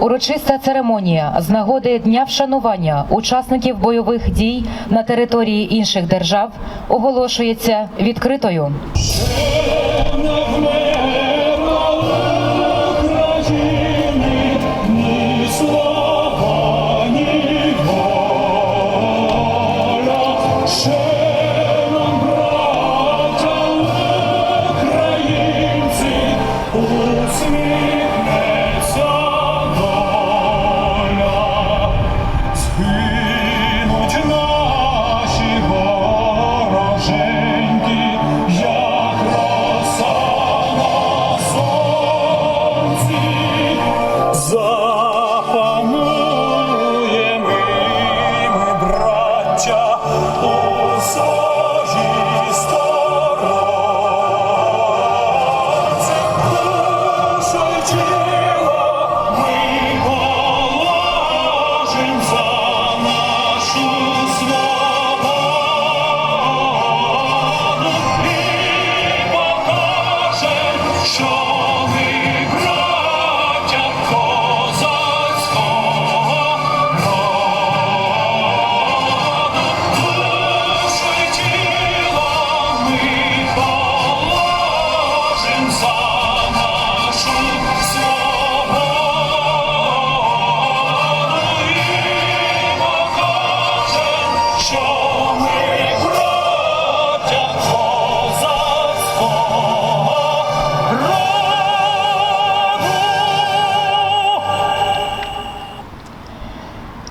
Урочиста церемонія з нагоди дня вшанування учасників бойових дій на території інших держав оголошується відкритою.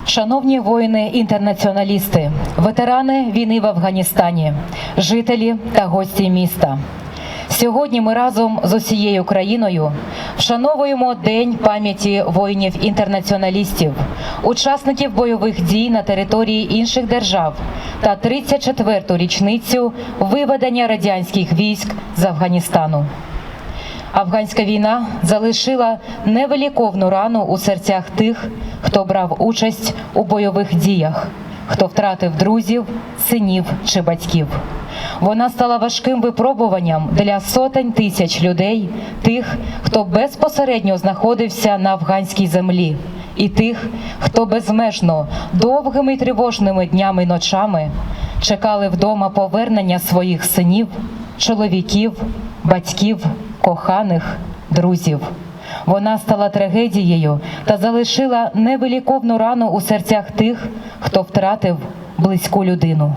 Шановні воїни-інтернаціоналісти, ветерани війни в Афганістані, жителі та гості міста. Сьогодні ми разом з усією країною вшановуємо День пам'яті воїнів-інтернаціоналістів, учасників бойових дій на території інших держав та 34-ту річницю виведення радянських військ з Афганістану. Афганська війна залишила невиліковну рану у серцях тих, хто брав участь у бойових діях, хто втратив друзів, синів чи батьків. Вона стала важким випробуванням для сотень тисяч людей, тих, хто безпосередньо знаходився на афганській землі, і тих, хто безмежно довгими й тривожними днями й ночами чекали вдома повернення своїх синів, чоловіків, батьків, коханих, друзів. Вона стала трагедією та залишила невиліковну рану у серцях тих, хто втратив близьку людину.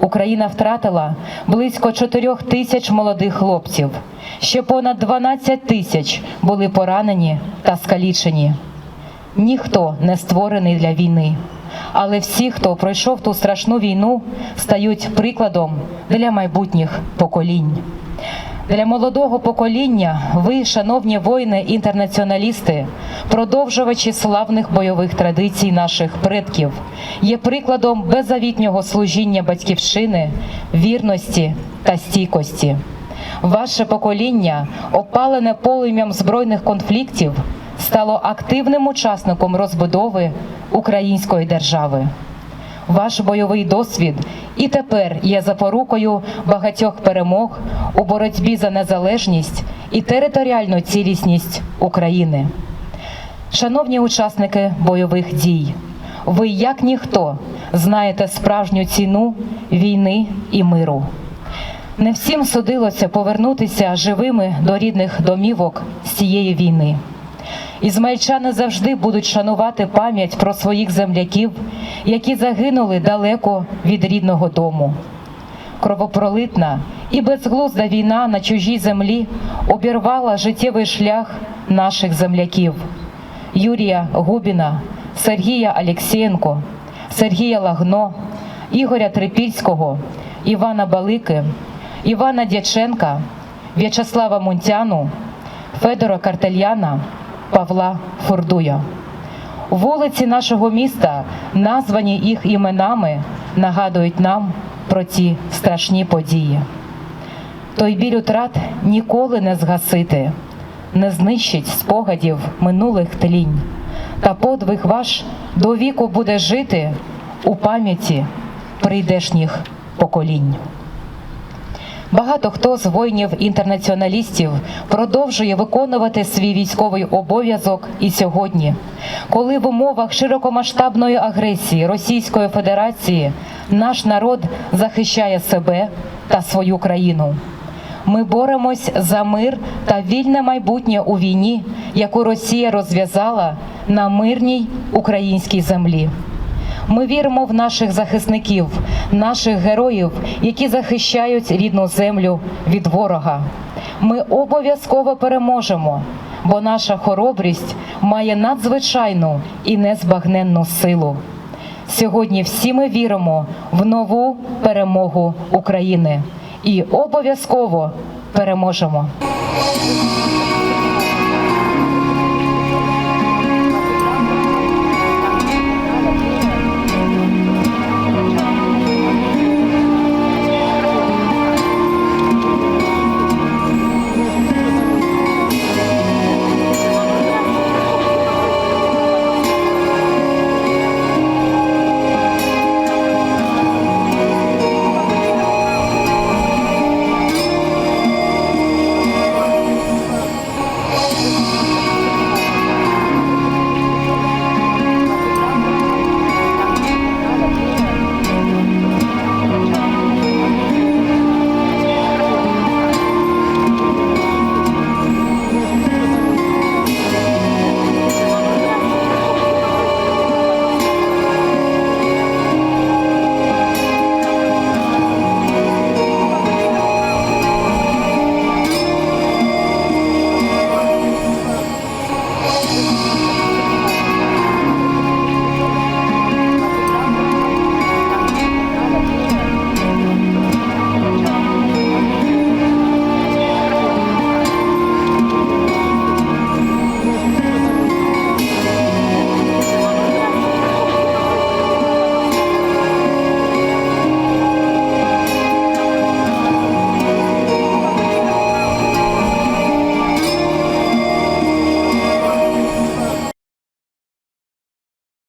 Україна втратила близько 4 тисяч молодих хлопців. Ще понад 12 тисяч були поранені та скалічені. Ніхто не створений для війни, але всі, хто пройшов ту страшну війну, стають прикладом для майбутніх поколінь. Для молодого покоління ви, шановні воїни-інтернаціоналісти, продовжувачі славних бойових традицій наших предків, є прикладом беззавітнього служіння батьківщини, вірності та стійкості. Ваше покоління, опалене полум'ям збройних конфліктів, стало активним учасником розбудови української держави. Ваш бойовий досвід і тепер є запорукою багатьох перемог у боротьбі за незалежність і територіальну цілісність України. Шановні учасники бойових дій, ви як ніхто знаєте справжню ціну війни і миру. Не всім судилося повернутися живими до рідних домівок з цієї війни. Ізмаїльчани завжди будуть шанувати пам'ять про своїх земляків, які загинули далеко від рідного дому. Кровопролитна і безглузда війна на чужій землі обірвала життєвий шлях наших земляків Юрія Губіна, Сергія Алєксєєнко, Сергія Лагно, Ігоря Трипільського, Івана Балики, Івана Дяченка, В'ячеслава Мунтяну, Федора Картельяна, Павла Фурдуя. Вулиці нашого міста, названі їх іменами, нагадують нам про ці страшні події. Той біль утрат ніколи не згасити, не знищить спогадів минулих тлінь, та подвиг ваш до віку буде жити у пам'яті прийдешніх поколінь. Багато хто з воїнів-інтернаціоналістів продовжує виконувати свій військовий обов'язок і сьогодні, коли в умовах широкомасштабної агресії Російської Федерації наш народ захищає себе та свою країну. Ми боремось за мир та вільне майбутнє у війні, яку Росія розв'язала на мирній українській землі. Ми віримо в наших захисників, наших героїв, які захищають рідну землю від ворога. Ми обов'язково переможемо, бо наша хоробрість має надзвичайну і незбагненну силу. Сьогодні всі ми віримо в нову перемогу України і обов'язково переможемо.